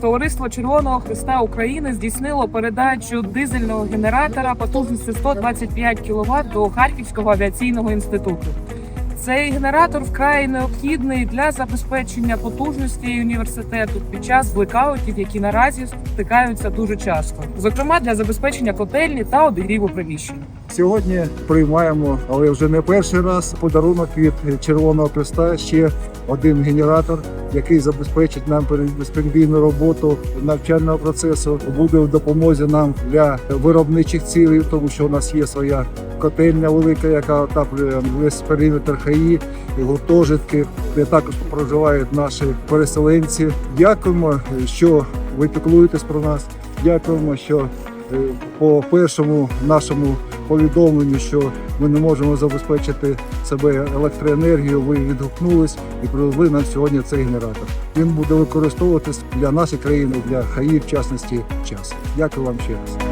Товариство Червоного Христа України здійснило передачу дизельного генератора потужністю 125 кВт до Харківського авіаційного інституту. Цей генератор вкрай необхідний для забезпечення потужності університету під час блекаутів, які наразі стикаються дуже часто, зокрема для забезпечення котельні та обігріву приміщень. Сьогодні приймаємо, але вже не перший раз подарунок від Червоного Христа. Ще один генератор, який забезпечить нам безперебійну роботу навчального процесу, буде в допомозі нам для виробничих цілей, тому що у нас є своя котельня велика, яка отаплює весь периметр ХАІ, гуртожитки, де також проживають наші переселенці. Дякуємо, що ви піклуєтесь про нас. Дякуємо, що е, по першому нашому повідомленню, що ми не можемо забезпечити себе електроенергією. Ви відгукнулись і привезли нам сьогодні цей генератор. Він буде використовуватись для нашої країни, для ХАІ, в частності час. Дякую вам ще раз.